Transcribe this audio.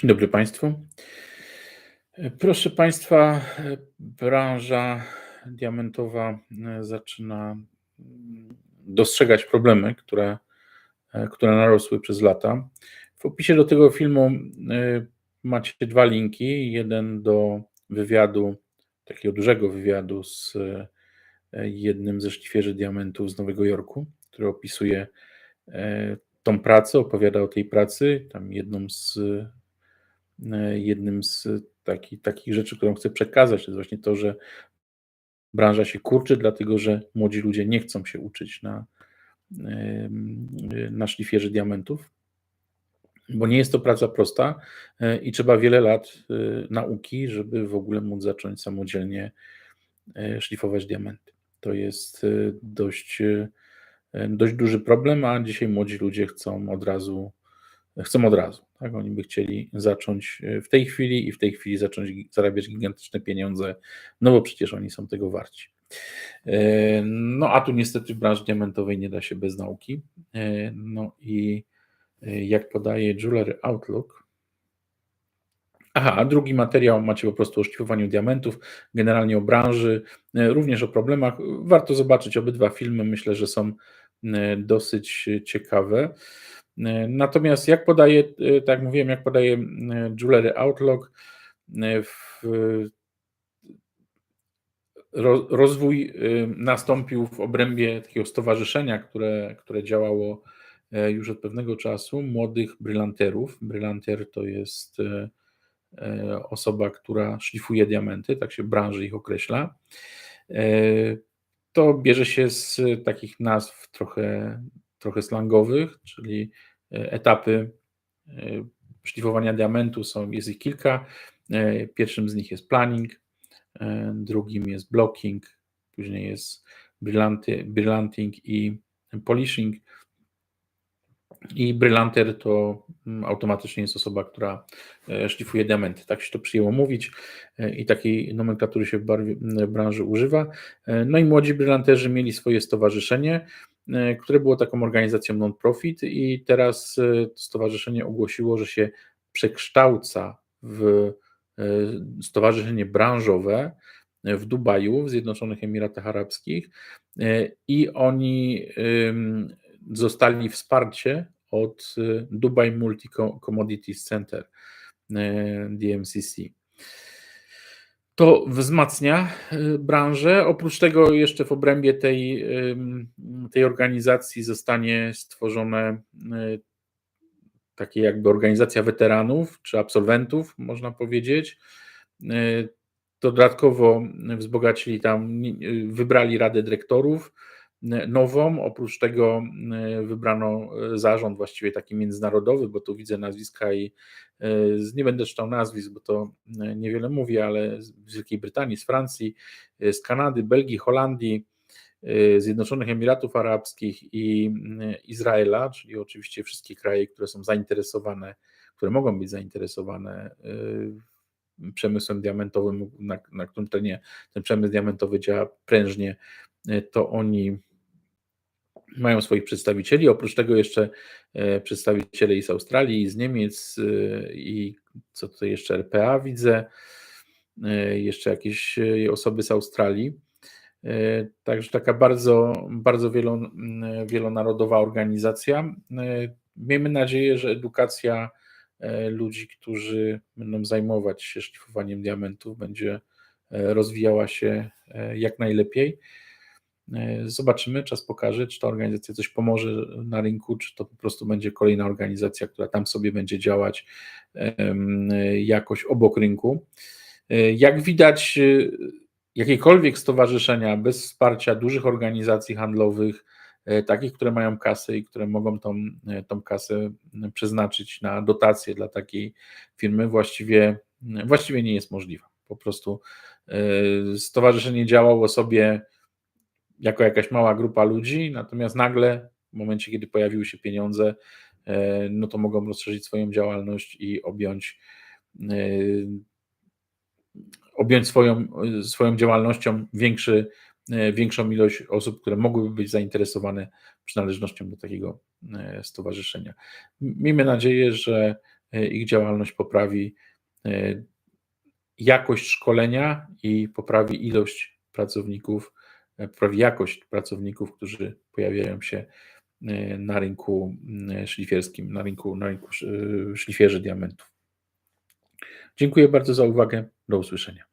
Dzień dobry Państwu. Proszę Państwa, branża diamentowa e, zaczyna mm, dostrzegać problemy, które, e, które narosły przez lata. W opisie do tego filmu e, macie dwa linki. Jeden do wywiadu, takiego dużego wywiadu z jednym ze szlifierzy diamentów z Nowego Jorku, który opisuje tą pracę, opowiada o tej pracy. Tam jedną z jednym z taki, takich rzeczy, którą chcę przekazać, to jest właśnie to, że branża się kurczy, dlatego że młodzi ludzie nie chcą się uczyć na, na szlifierze diamentów, bo nie jest to praca prosta e, i trzeba wiele lat e, nauki, żeby w ogóle móc zacząć samodzielnie szlifować diamenty. To jest dość, dość duży problem, a dzisiaj młodzi ludzie chcą od razu chcą od razu. Tak? Oni by chcieli zacząć e, w tej chwili i w tej chwili zacząć zarabiać gigantyczne pieniądze, no bo przecież oni są tego warci. E, no a tu niestety w branży diamentowej nie da się bez nauki. E, no i jak podaje Jewelry Outlook, Aha, drugi materiał macie po prostu o szlifowaniu diamentów, generalnie o branży, również o problemach. Warto zobaczyć obydwa filmy, myślę, że są dosyć ciekawe. E, natomiast jak podaje, e, tak jak mówiłem, jak podaje e, Jewelry Outlook, rozwój nastąpił w obrębie takiego stowarzyszenia, które, które działało już od pewnego czasu, młodych brylanterów. Brylanter to jest osoba, która szlifuje diamenty, tak się branży ich określa. To bierze się z takich nazw trochę trochę slangowych, czyli e, etapy e, szlifowania diamentu są, jest ich kilka. E, pierwszym z nich jest planning, drugim jest blocking, później jest brillanting i polishing. I brylanter to mm, automatycznie jest osoba, która szlifuje diamenty. Tak się to przyjęło mówić i takiej nomenklatury się w, branży używa. No i młodzi brylanterzy mieli swoje stowarzyszenie, które było taką organizacją non-profit i teraz e, to stowarzyszenie ogłosiło, że się przekształca w e, stowarzyszenie branżowe w Dubaju, w Zjednoczonych Emiratach Arabskich i oni zostali wsparcie od Dubai Multi Commodities Center, DMCC to wzmacnia y, branżę. Oprócz tego jeszcze w obrębie tej, tej organizacji zostanie stworzone y, takie jakby organizacja weteranów czy absolwentów, można powiedzieć. Y, dodatkowo wzbogacili tam, wybrali Radę Dyrektorów, nową. Oprócz tego e, wybrano e, zarząd właściwie taki międzynarodowy, bo tu widzę nazwiska i e, nie będę czytał nazwisk, bo to niewiele mówi, ale z Wielkiej Brytanii, z Francji, z Kanady, Belgii, Holandii, Zjednoczonych Emiratów Arabskich i Izraela, czyli oczywiście wszystkie kraje, które są zainteresowane, które mogą być zainteresowane przemysłem diamentowym, na, na którym terenie ten przemysł diamentowy działa prężnie, to oni mają swoich przedstawicieli. Oprócz tego jeszcze e, przedstawiciele i z Australii, i z Niemiec, e, i co tutaj jeszcze RPA widzę, e, jeszcze jakieś osoby z Australii. Także taka bardzo, bardzo wielonarodowa organizacja. Miejmy nadzieję, że edukacja ludzi, którzy będą zajmować się szlifowaniem diamentów, będzie rozwijała się jak najlepiej. E, zobaczymy, czas pokaże, czy ta organizacja coś pomoże na rynku, czy to po prostu będzie kolejna organizacja, która tam sobie będzie działać jakoś obok rynku. E, jak widać, e, jakiekolwiek stowarzyszenia bez wsparcia dużych organizacji handlowych, takich, które mają kasę i które mogą tą, tą kasę przeznaczyć na dotacje dla takiej firmy, właściwie, właściwie nie jest możliwa. Po prostu stowarzyszenie działało sobie jako jakaś mała grupa ludzi, natomiast nagle w momencie, kiedy pojawiły się pieniądze, e, no to mogą rozszerzyć swoją działalność i objąć e, objąć swoją, swoją działalnością większy, e, większą ilość osób, które mogłyby być zainteresowane przynależnością do takiego stowarzyszenia. Miejmy nadzieję, że ich działalność poprawi jakość szkolenia i poprawi ilość pracowników, poprawi jakość pracowników, którzy pojawiają się na rynku szlifierskim, na rynku, na rynku szlifierzy diamentów. Dziękuję bardzo za uwagę. Do usłyszenia.